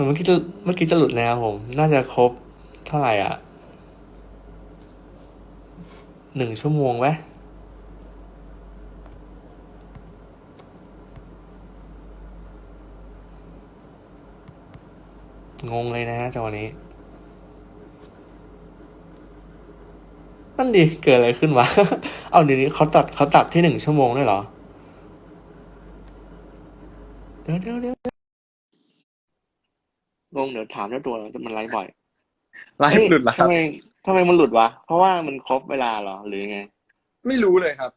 มือนเมื่อกี้จะเมื่อกี้จะหลุดแล้วผม น่าจะครบเท่าไหร่อะหนึ่งชั่วโมงไหมงงเลยนะฮะจังหวะนี้ นั่นดิ เกิดอะไรขึ้นวะ เอาเดี๋ยวนี้เขาตัดเขาตัดที่หนึ่งชั่วโมงด้วยเหรอ เดี๋ยวเดี๋ยวเดี๋ยว งงเดี๋ยวถามเจ้าตัวแล้วมันไลฟ์บ่อยไลฟ์หลุดแล้วคทำรับไมทำไมมันหลุดวะ เพราะว่ามันครบเวลาเหรอหรือไง ไม่รู้เลยครับ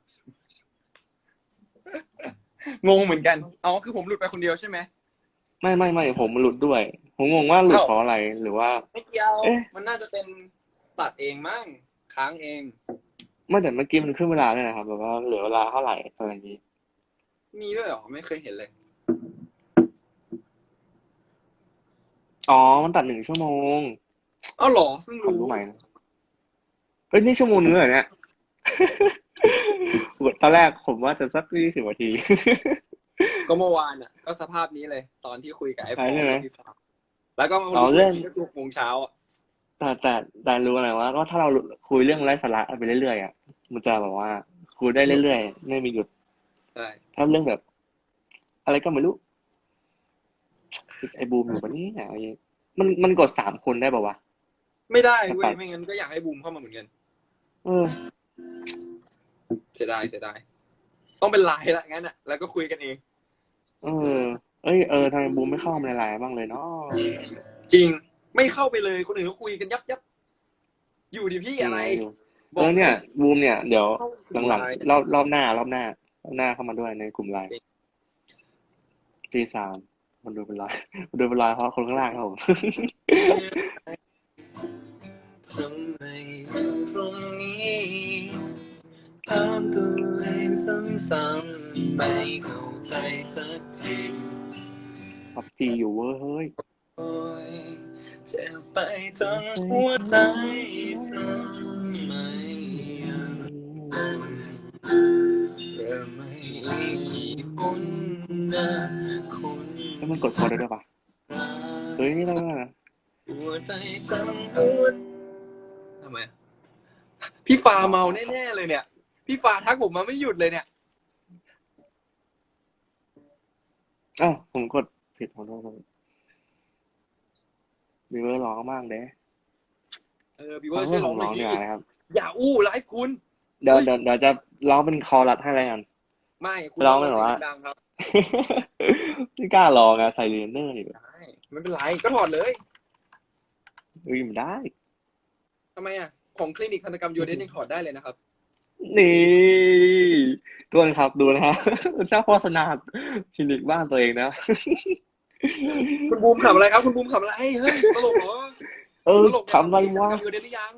งงเหมือนกันอ๋อคือผมหลุดไปคนเดียวใช่ไหม ไม่ไม่ไม่ผมมันหลุดด้วย ผมงงว่าหลุดเอ้า เพราะอะไรหรือว่า ไม่เกี่ยว เอ๊ะ มันน่าจะเป็นตัดเองมั้งค้างเอง ไม่แต่เมื่อกี้มันขึ้นเวลาด้วยนะครับแบบว่าเหลือเวลาเท่าไหร่อะไรอย่างนี้ มีด้วยเหรอ ไม่เคยเห็นเลย อ๋อ มันตัดหนึ่งชั่วโมงเอ้าเหรอเพิ่งผมรู้รู้ใหม่นะเฮ้ยนี่ชั่วโมงนึงเหรอเนี่ย ตอนแรกผมว่าจะสักยี่สิบนาที ก็เมื่อวานอะ ก็สภาพนี้เลย ตอนที่คุยกับไอ้ปอใช่ไหมพี่ฟ้าแล้วก็มาอ๋อเรื่อง ที่หกโมงเช้าอะแต่แต่แต่รู้อะไรว่าว่าถ้าเราคุยเรื่องไร้สาระไปเรื่อยๆอะมันจะแบบว่าคุยได้เรื่อยๆไม่มีหยุด ใช่ถ้าเรื่องแบบ อะไรก็ไม่รู้ ไอ้บูมอยู่ปะเนี่ไอ้มันมันกดสามคนได้ป่าวะ ไม่ได้เว้ครัยบไม่งั้นก็อยากให้บูมเข้ามาเหมือนกัน เออ เสียดายเสียดาย ต้องเป็นไลน์ละงั้นอะ แล้วก็คุยกันเอง เออ เอ้ยเออทำไมบูมไม่เข้ามาในไลน์บ้างเลยเนาะจริง ไม่เข้าไปเลย คนอื่นเขาคุยกันยับยับ อยู่ดิพี่อะไรเออเนี่ย บูมเนี่ย เดี๋ยวเข้าหลังไน์ๆรอบรอบหน้า รอบหน้า รอบหน้าเข้ามาด้วยในกลุ่มไลน์ตีสาม มันดูเป็นร้อยมันดูเป็นร้อยเพราะคนข้างล่างครับผมทำไมอยู่ตรงนี้ถามตัวเองซ้ำๆไม่เข้าใจสักทีพับจีอยู่เว้ยเฮ้ยโอ้ยเจ็บไปทั้งหัวใจทำไมยัง แล้วมันกดโพสได้ด้วยปะเฮ้ยนี่ได้ไหมหัวใจทั้งหัวทำไมอะพี่ฟ้าเมาแน่ๆเลยเนี่ย พี่ฟ้าทักผมมาไม่หยุดเลยเนี่ย อ้าวผมกดผิดขอโทษครับมีเวอร์ร้องมากเด้เออพี่ขอว่าโทช่วษยผร้องมหน่ร้ออยงดิดีกว่านะครับ อย่าอู้ไลฟ์คุณ เดี๋ยวเดี๋ยวเดี๋ยวจะร้องเป็นคอรัดให้อะไรกัน ไม่คุณร้องไม่เหรอวะ ดังๆครับไม่กล้าร้องอะใส่เรียนเนอร์อยู่ได้ไม่เป็นไรก็ถอดเลยอุ้ยมันได้ ทำไมอะของคลินิกทันตกรรมยูเดนยังถอดได้เลยนะครับนี่ทุกคนครับดูนะครับเจ้าโฆษณาคลินิกบ้านตัวเองนะ คุณบูมขำอะไรครับ คุณบูมขำอะไรเฮ้ยตลกเหรอเออตลกทำอะไรวะยูเดนหรือยัง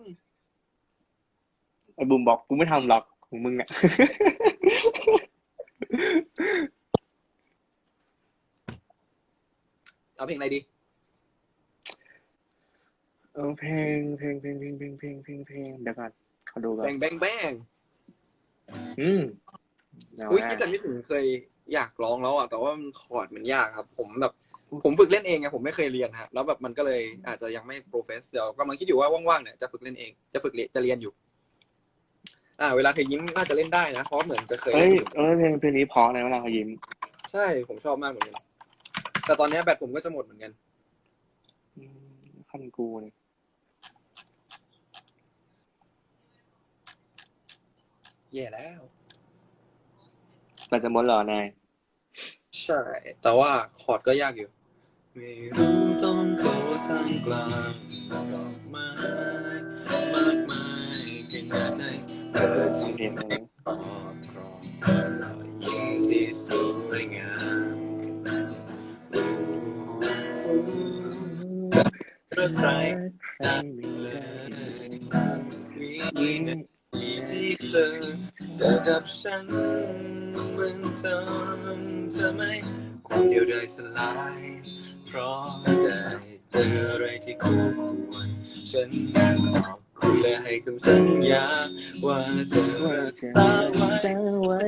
ไอ้บุมบอกกูไม่ทำหรอกของมึงอะ เอาเพลงอะไรดี เออเพลงเพลงเพลงเพลงเพลงเพลงเพลงเพลงเดี๋ยวก่อนเขาดูก่อนแบงแบงแบงอืมเอาอุ้ยแน่คิดแต่ไม่ถึงเคยอยากร้องแล้วอะแต่ว่ามันคอร์ดมันยากครับ ผมแบบ ผมฝึกเล่นเองไงผมไม่เคยเรียนฮะแล้วแบบมันก็เลยอาจจะยังไม่โปรเฟสเดี๋ยวกำลังคิดอยู่ว่าว่างๆเนี่ยจะฝึกเล่นเองจะฝึกเรียนจะเรียนอยู่ อ่า เวลาเธอยิ้มน่าจะเล่นได้นะเพราะเหมือนจะเคยเอ้เล่ยนอยู่เออเพลงเพลงนี้เพราะนะเวลาเขายิ้ม ใช่ผมชอบมากเหมือนกันแต่ตอนเนี้ยแบตผมก็จะหมดเหมือนกัน อืมคันกูเนี่ยแย่แล้ว เราจะหมดเหรอนายใช่ แต่ว่าคอร์ดก็ยากอยู่ ไม่รู้ต้องโตทางกลางดอกไม้มากมายขนาดไหน เธอฟัจึงเพลงเลยครอบครองรอยยิ้มที่สวยงามขนาดรู้รักใครได้เลยวินาทีที่เธอเจอกับฉันมือนเธอเธอไม่คนเดียวได้สลาย เพราะได้เจออะไรที่คู่ควรฉันขอบ แลให้คำสัญญา ว่าจะว่าจะษารักไว้ ไว้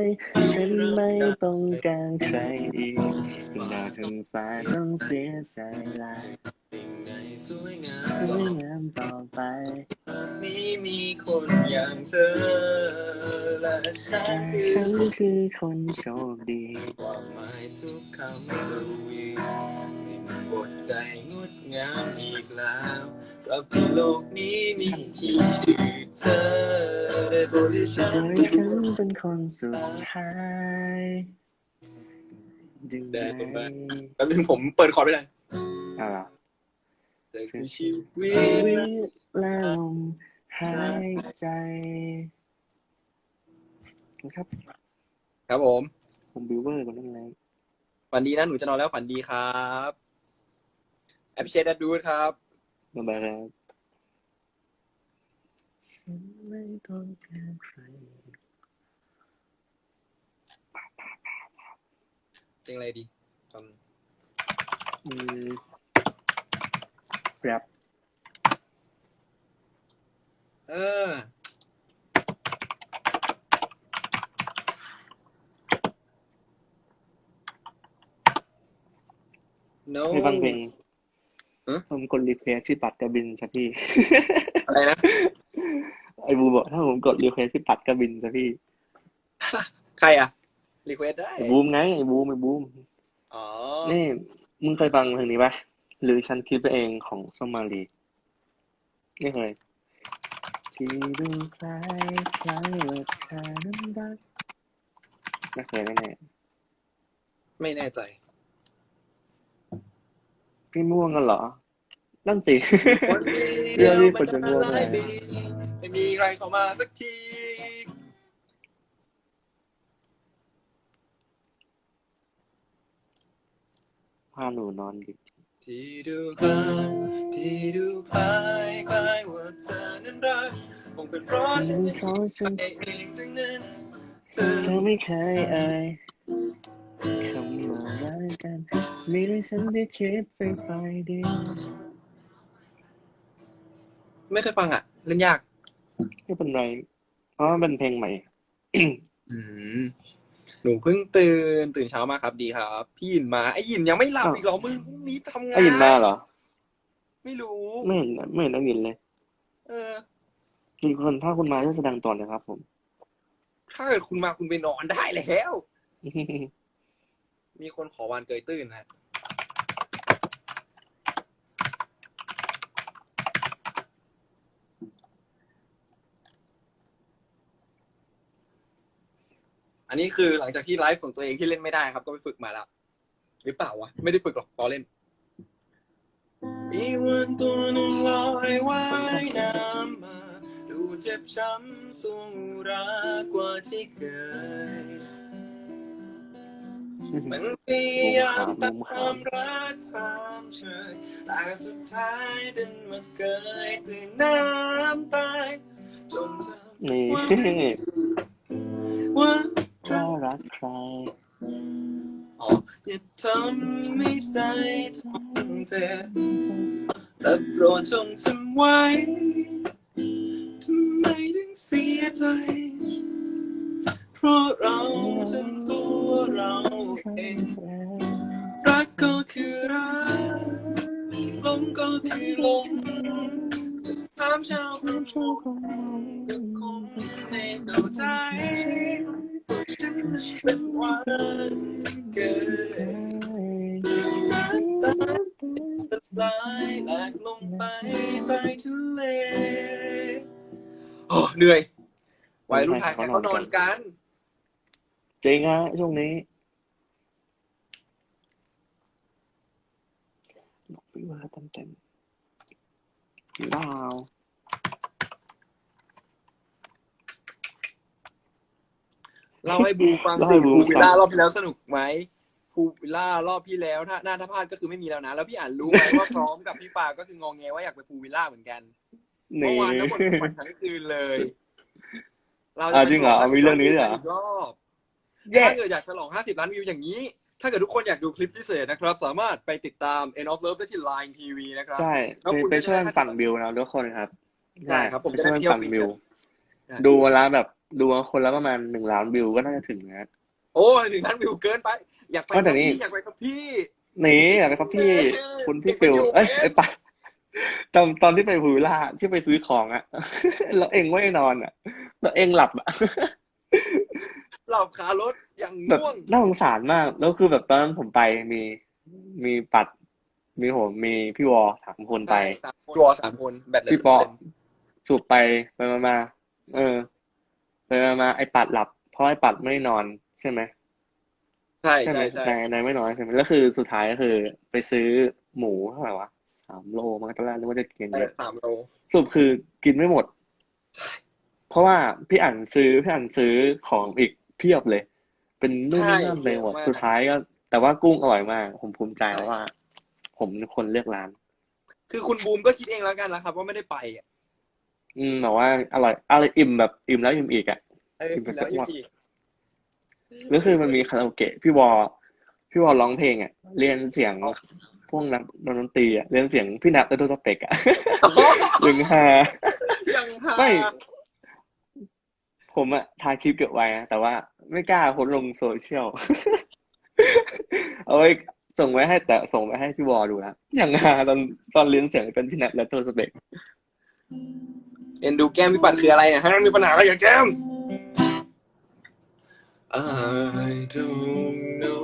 ฉันไม่ต้องการใครอีกหน้าทั้งฟ้าต้องเสียใจลาสิ่งไหนสวยงามสวยงามต่อไปนี้มีคนอย่างเธอ และฉันฉันคือคนโชคดีความหมายทุกคำกวีไม่มีบทใดงดงามอีกแล้ว รับที่โลกนี้มีที่ชื่อเธอได้โปรดให้ฉัโดนยฉันเป็นคนสุดท้ายดึงไหนแป๊บนึงผมเปิดคอร์ดไปเลยอะไรเธอคือชีวิตและลมหายใจครับ ครับผม ผมบิวเวอร์คนนั้นเลยฝันดีนะ หนูจะนอนแล้วฝันดีครับแอปเชดดูครับบ๊ายบายครับ mà bà tiếng lady còn uhm. rap. À. no. Văn Viện ผมกดรีเควสที่ปัดกระบินสักพี่ อะไรนะ ไอ้บูบอกถ้าผมกดรีเควสที่ปัดกระบินสักพี่ ใครอะรีเควสได้ ไอ้บูมไง ไอ้บูมไอ้บูม อ๋อ นี่ มึงเคยฟังเพลงนี้ปะหรือฉันคิดไปเองของส้มมาลีไม่เคยที่ดูคล้ายคล้ายว่าเธอนั้นรักไม่เคยแน่ไม่แน่ใจๆ พี่ม่วงกันเหรอ นั่นสิวันเรื่องนี้คนจะง่วงหลายปีไม่มีใครเข้ามาสักที พาหนูนอนดิที่ดูคล้ายที่ดูคล้ายคล้ายว่าเธอนั้นรักคงเป็นเพราะฉันเพราะฉันเองจังนั้นเธเธออไม่เคยเอ่ยคำว่ารั กกันมีแต่ฉันที่คิดไปฝ่ายเดียวไม่เคยฟังอะ เล่นยาก ไม่เป็นไร เพราะว่าเป็นเพลงใหม่ อืมหนูเพิ่งตื่น ตื่นเช้ามาครับดีครับ พี่หยินมาไอ้หยินยังไม่หลับอ้าว อีกเหรอมึงพรุ่งนี้ทำงานได้ยินมาเหรอ ไม่รู้ ไม่เห็นไม่เห็นได้ยินเลยเออคือคนถ้าคุณมาจะแสดงตนนะครับผม ถ้าเกิดคุณมาคุณไปนอนได้แล้ว มีคนขอวานเกยตื้นนะอันนี้คือหลังจากที่ไลฟ์ของตัวเองที่เล่นไม่ได้ครับ ก็ไปฝึกมาแล้ว หรือเปล่าวะ ไม่ได้ฝึกหรอกตอนเล่นมีวันตัวนึงลอยว่ายน้ำมาดูเจ็บช้ำสูงรักกว่าที่เคย มันพยายามตามรักสามเชยแต่สุดท้ายดันมาเกยตื่นน้ำตายจนเธอนี่ว่าถ้ารักใครอ๋ออย่าทำให้ใจต้องเจ็บแต่โปรดจงจำไว้ทำไมถึงเสียใจ ราะเราจนตัวเราเอง รักก็คือรักลมก็คือลมถามชาวประมงก็คงไม่เข้าใจฉันเป็นวันที่เกิดน้ำตาสลายแหลกลงไปใต้ทะเลโอ้เหนื่อยวัยรุ่นไทยให้เขานอนกัน จริงฮะช่วงนี้บอกพี่ว่าเต็มเต็มๆว้าวเล่าให้บูฟังเล่าสิให้บูภูวิลล่าฟัง รอบที่แล้วสนุกไหมภูวิลล่ารอบที่แล้วถ้าหน้าถ้าพลาดก็คือไม่มีแล้วนะ แล้วพี่อ่านรู้ไหมว่า พร้อมกับพี่ปาก็คืององแงว่าอยากไปภูวิลล่าเหมือนกันเมื่นี่ อวานทั้งหมดฝันทั้งคืนเลยเราอะจริงเหรอมีเรื่องนี้ด้วยเหรอ กรอบเย้ ถ้าเกิดอยากฉลอง 50 ล้านวิวอย่างนี้ ถ้าเกิดทุกคนอยากดูคลิปพิเศษนะครับ สามารถไปติดตาม End of Love ได้ที่ Line TV นะครับใช่แล้วไปคุณไปช่วยจะได้ปั่นบิวนะทุกคนครับใช่ครับผมไม่จะใช่ได้มันเที่ยวปั่นฟรีวิวใช่ดูวันละแบบดูคนละประมาณหนึ่งล้านวิวก็น่าจะถึงนะโอ้ยหนึ่งล้านวิวเกินไป อยากไปก็แต่กับนี่พี่อยากไปกับพี่นี่อะไรครับพี่เอ้ยคุณพี่เด็กฟิวมันอยู่เอ้ยเป็นไอ้ปะตอนตอนที่ไปพูวิลล่าที่ไปซื้อของอะแล้วเองไม่นอนอะแล้วเองหลับอะ หลับคารถอย่างแบบง่วงน่าสงสารมาก แล้วคือแบบตอนนั้นผมไปมีมีปัด มีผมมีพี่วอสามคนไป สามคนตัวสามคนแบตเหลยพี่ปอสูบไปไปมามาเออไปมามาไอ้ปัดหลับ เพราะไอ้ปัดไม่ได้นอนใช่ไหมใช่ใช่ไหมใช่ใช่นายนายไม่นอนใช่ไหมแล้วคือสุดท้ายก็คือ ไปซื้อหมูเท่าไหร่วะสามโลมันก็ตอนแรกนึกว่าจะกินเยอะสามโล สรุปคือกินไม่หมด เพราะว่าพี่อ่านซื้อพี่อ่านซื้อของอีกเพียบเลย เป็นนู่นนี่นั่นเลยหมดสุดท้ายก็ แต่ว่ากุ้งอร่อยมาก ผมภูมิใจว่า ผมเป็นคนเลือกร้าน คือคุณบูมก็คิดเองแล้วกันนะครับ ว่าไม่ได้ไปอะอืมแต่ว่าอร่อยอร่อยอิ่มแบบอิ่มแล้วอิ่มอีกอะเออกินไปแล้วสักวันอีกแล้วคือมันมีคาราโอเกะพี่วอพี่วอร้องเพลงอะ เรียนเสียงพวกนักดนตรีอะเรียนเสียงพี่นัทและตัวสเปกอะดึงฮายังหาไม่ ผมอะถ่ายคลิปเก็บไว้นะแต่ว่าไม่กล้าโพสต์ลงโซเชียล เอาไว้ส่งไว้ให้แต่ส่งไว้ให้พี่วอดูแล้วอย่างฮาตอนตอนเรียนเสียงเป็นพี่นัทและตัวสเปกเอ็นดูแก้มพี่ปัดคืออะไรเนี่ยฮะมีปัญหาอะไรอย่างแก้ม I don't know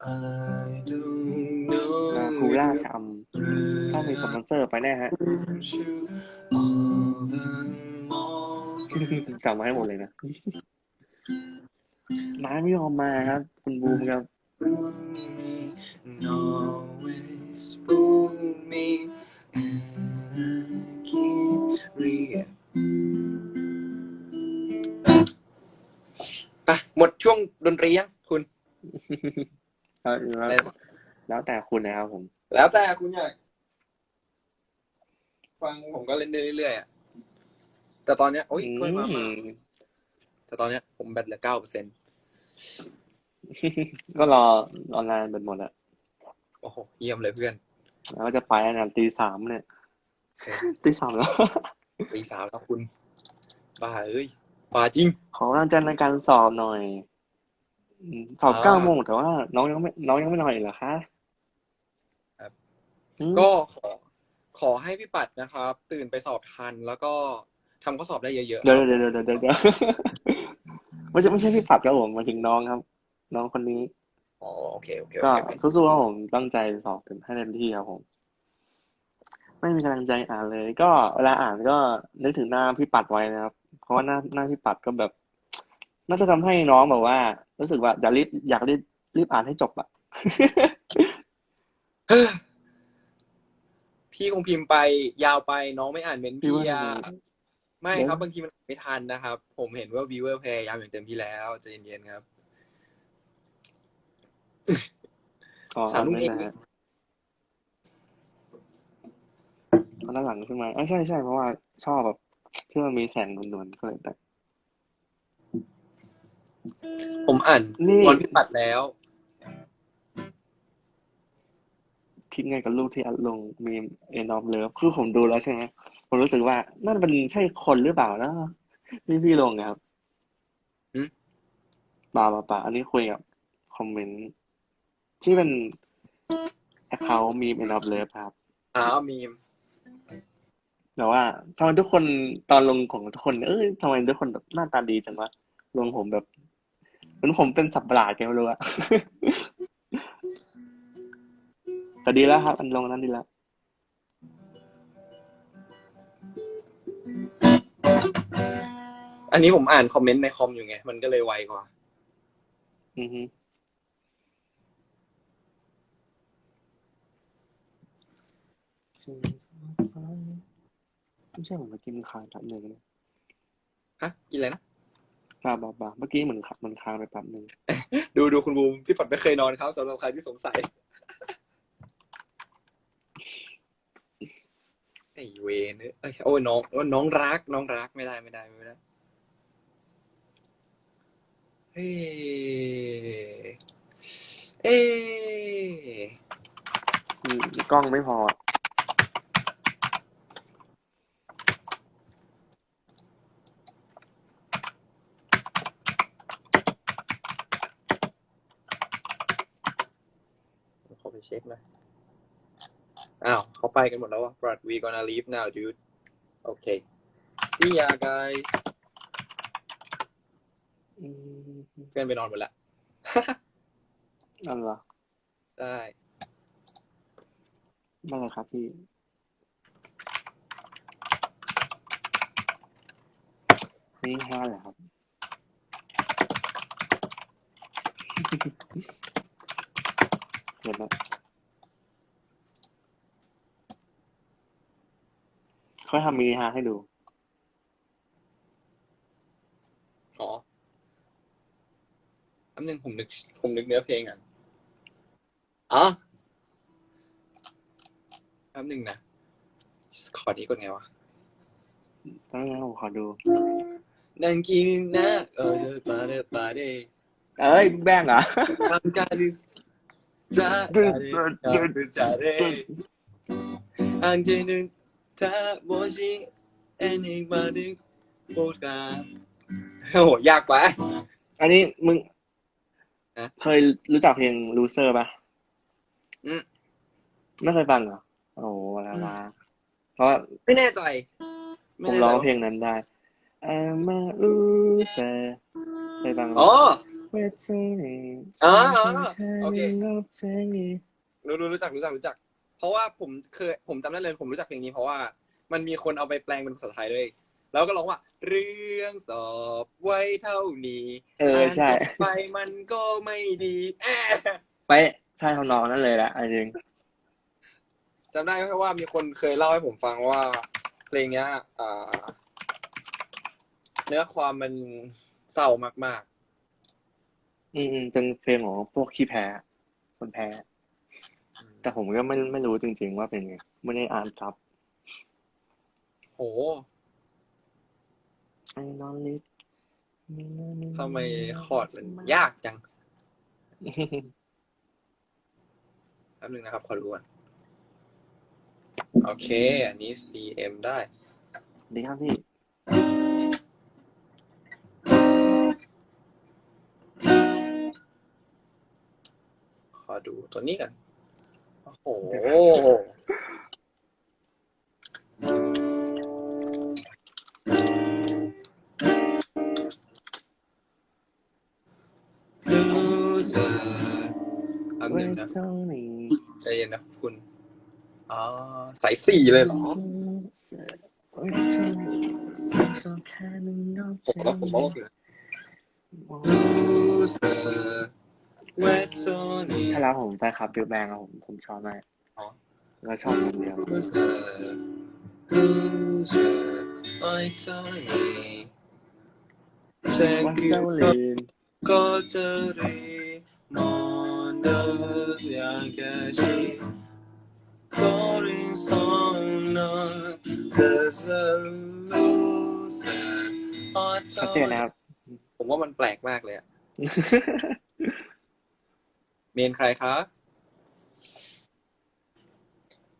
I don't know มาคูล่าชำต้องมีสปอนเซอร์ไปแน่ฮะ จำมาให้หมดเลยนะน้าไม่ยอมมาครับ คุณบูมครับ always fool me and I keep re- ไปหมดช่วงดนตรียังคุณแล้วแล้วแล้วแต่คุณนะครับผม แล้วแต่คุณอยากฟังผมก็เล่นได้เรื่อยๆอะ แต่ตอนเนี้ยโอ้ยกล้วยมาอืมามแต่ตอนเนี้ยผมแบตเหลือเก้าเปอร์เซ็นต์ก็รอออนไลน์เป็นหมดแล้วโอ้โหเยี่ยมเลยเพื่อน แล้วก็จะไปอันนั้นตีสามเนี่ยตีสามแล้วตีสามแล้วคุณบ้าเอ้ยบ้าจริง ขอกำลังใจในการสอบหน่อยอืมสอบอ่าเก้าโมงแต่ว่า น้องยังไม่น้องยังไม่นอนอีกเหรอคะครับอืมก็ขอขอให้พี่ปัดนะครับ ตื่นไปสอบทันแล้วก็ ทำข้อสอบได้เยอะๆ เดี๋ยวเดี๋ยวเดี๋ยวเดี๋ยวเดี๋ยวเดี๋ยวไม่ใช่ไม่ใช่พี่ปัดครับผมหมายถึงน้องครับ น้องคนนี้อ๋อโอเคโอเคก็โอเคสู้ๆครับผมตั้งใจสอบเต็มให้เต็มที่ครับผม ไม่มีกำลังใจอ่านเลย ก็เวลาอ่านก็นึกถึงหน้าพี่ปัดไว้นะครับ เพราะว่าหน้าหน้าพี่ปัดก็แบบ น่าจะทำให้น้องแบบว่า รู้สึกว่าอยากรีบอยากรีบรีบอ่านให้จบอะพี่คงพิมพ์ไปยาวไปน้องไม่อ่านเมนต์พี่พี่ว่าอะ ไม่เดี๋ยวครับบางทีมันไม่ทันนะครับ ผมเห็นว่าวีเวอร์พยายามอย่างเต็มที่แล้วใจเย็นๆครับอ๋อสามลูกนั่นเองนะฮะเอาด้านหลังใช่ไหมอะใช่ใช่เพราะว่าชอบแบบที่มันมีแสงนวลๆก็เลยแต่ผมอ่านนี่วันพี่ปัดแล้วคิดไงกับรูปที่อัดลงมีเอ็นออฟเลิฟคือผมดูแล้วใช่ไหม ผมรู้สึกว่านั่นเป็นใช่คนหรือเปล่านะที่พี่ลงนะครับหืมป่าป่าป่าอันนี้คุยกับคอมเมนต์ที่เป็นแอคเคาท์มีเอ็นออฟเลิฟครับ อ้าวมีมแต่ว่าทำไมทุกคนตอนลงของทุกคน เอ้ยทำไมทุกคนแบบหน้าตาดีจังวะลงผมแบบเหมือนผมเป็นสับประหลาดแกไม่รู้อะ แต่ดีแล้วครับ อันลงนั้นดีแล้ว อันนี้ผมอ่านคอมเมนต์ในคอมอยู่ไง มันก็เลยไวกว่า อือฮึไม่ใช่ผมเมื่อกี้มันค้างแป๊บหนึ่งนะฮะกินอะไรนะบ้าบ้าบ้าเมื่อกี้เหมือนมันค้างไปแป๊บหนึ่งดูดูคุณบูมพี่ปัดไม่เคยนอนครับสำหรับใครที่สงสัยไอ้เวนเอ้ยโอ้ยน้องว่าน้องรัก น้องรักไม่ได้ไม่ได้ไม่ได้ เอเออืมกล้องไม่พอ ขอไปเช็คหน่อ้าวเขาไปกันหมดแล้วว่ะ but we gonna leave now dude okay see ya guys เพื่อนไปนอนหมดแล้วนั่นเหรอได้นั่นแหละครับพี่ นี่ห้าเหรอครับเห็นไหมเขาทำมีฮาให้ดู อ๋อ แป๊บนึงผมนึกผมนึกเนื้อเพลงอะอ๋อแป๊บนึงนะขอร์ดนี้กดไงวะต้องงั้นผมขอดูนั่งกินนะเออปาเดปาเดเอ้ยแบงเหรอทำการดูจ้าจ้าเดจ้าเดอันเจนึงถ้าโมชิเอนิกมาดึกโบกาโอ้โหยากไปอันนี้มึงฮะ เคยรู้จักเพลง loser ป่ะอืมไม่เคยฟังเหรอ โอ้โหลาลาเพราะไม่แน่ใจผไแน่มใจร้องว่าเพลงนั้นได้ I'm a loser เคยฟังไหม อ๋อ Wait till me อ๋ออ๋อโอเค Love singing รู้รู้รู้จักรู้จักรู้จัก เพราะว่าผมเคยผมจำได้เลยผมรู้จักเพลงนี้เพราะว่ามันมีคนเอาไปแปลงเป็นภาษาไทยเลย แล้วก็ร้องว่า เรื่องสอบไว้เท่านี้เออใช่านต่อไปมันก็ไม่ดีแอะไปใช่ทำนองนั่นเลยแหละอันจริงจำได้แค่ว่ามีคนเคยเล่าให้ผมฟังว่า เพลงเนี้ยอ่าเนื้อความมันเศร้ามาก อืมอืมเป็นเพลงของพวกขี้แพ้ คนแพ้ๆแต่ผมก็ไม่ไม่รู้จริง ๆ ว่าเป็นไงไม่ได้อ่านซับโอ้ I don't live ทำไมคอร์ดมันยากจังแป๊บนึงนะครับ ขอดูก่อนโอเค อันนี้ CM ได้ดีครับพี่ ขอดูตัวนี้กัน โอ้โห อันหนึ่งนะ Wait till me ใจเย็นนะคุณอ๋อสายสี่เลยเหรอ Wait till me Sexual kind of ผมก็ผมก็คือ Loser Wet Tony ใช่แล้วผมไปครับบิวแบงครับผมผมชอบมากอ๋อแล้วชอบคนเดียว Loser Loser Wet Tony วันเซลลินก็จะรีมอนเดอร์อย่าง แค่ชีก็ริงสองนอนจะจะลูเซอร์ชัดเจนนะครับ ผมว่ามันแปลกมากเลยอะเมนใครคะ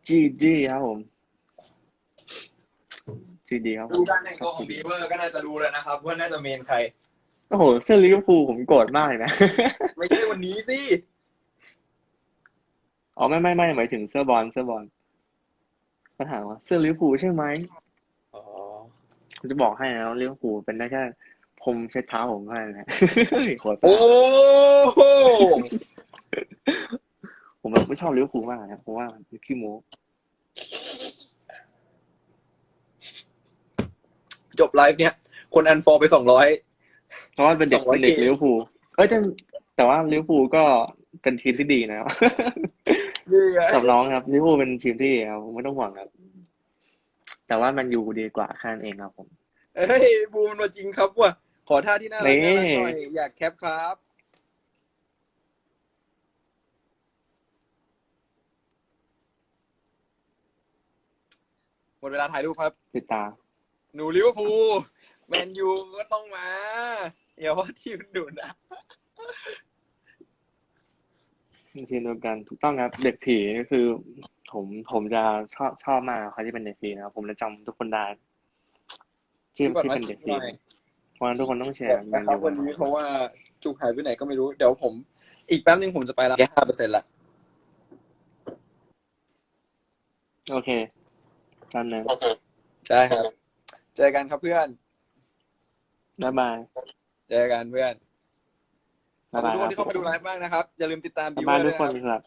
จีจีครับผมจีดีครับผดูมการแต่งตัวของบีเวอร์ก็น่าจะรู้แล้วนะครับ ว่าน่าจะเมนใคร โอ้โห เสื้อลิเวอร์พูลผมโกรธมากเลยนะ ไม่ใช่วันนี้สิ อ๋อไม่ไม่ไม่หมายถึงเสื้อบอลเสื้อบอลเขาถามว่าเสื้อลิเวอร์พูลใช่ไหมอ๋อผมจะบอกให้นะว่าลิเวอร์พูลเป็นได้แค่พรมเช็ดเท้าผมเท่านั้นแหละโหดโอ้โหผมแบบไม่ชอบลิเวอร์พูลมากนะเพราะว่ามันขี้โม้จบไลฟ์เนี่ยคนอันฟอลไปสองร้อยเพราะว่าเป็นเด็ก200เป็นเด็กเกมลิเวอร์พูลเอ้ยแต่แต่ว่าลิเวอร์พูลก็ เป็นทีมที่ดีนะครับนี่ไงสำรองครับลิเวอร์พูลเป็นทีมที่ดีครับผมไม่ต้องห่วงครับ แต่ว่ามันอยู่ดีกว่าแค่นั้นเองครับผม เฮ้ยบูมมาจริงครับว่ะขอท่าที่น่ารักนี่น่ารักหน่อยอยากแคปครับหมดเวลาถ่ายรูปครับ ติดตามหนูลิเวอร์พูลแมนยูก็ต้องมาอย่าว่าทีมหนูนะ ทีมเดียวกันถูกต้องครับ เด็กผีก็คือ ผมผมจะชอบชอบมากเขาที่เป็นเด็กผีนะครับผมจะจำทุกคนได้ที่ที่เป็นเด็กผีเพราะฉะนั้นทุกคนต้องเชียร์แมนนะครับยูวันนี้เพราะว่าจุกหายไปไหนก็ไม่รู้ เดี๋ยวผม อีกแป๊บนึงผมจะไปละแค่ห้าเปอร์เซ็นต์ละโอเคตามนั้นใช่ครับ เจอกันครับเพื่อนบ๊ายบายเจอกันเพื่อน ขอบ๊าบยคุณบายทุกคนที่เข้ามาดูไลฟ์มากนะครับ อย่าลืมติดตามบ๊าบิยวบายเวอทุร์กด้วยคนนะครับครับ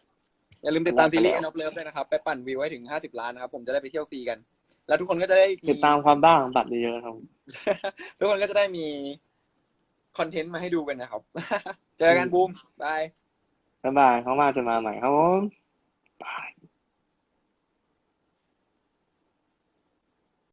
อย่าลืมติดตามซีรีส์ End of Love ด้วยนะครับ ไปปั่นวิวไว้ถึง50ล้านนะครับ ผมจะได้ไปเที่ยวฟรีกัน แล้วทุกคนก็จะได้ติดตามความบ้าของบัตรเยอะๆครับ ทุกคนก็จะได้มีคอนเทนต์มาให้ดูกันนะครับ เจอกันบูมบายบ๊ายบายเขามาจะมาใหม่ครับผม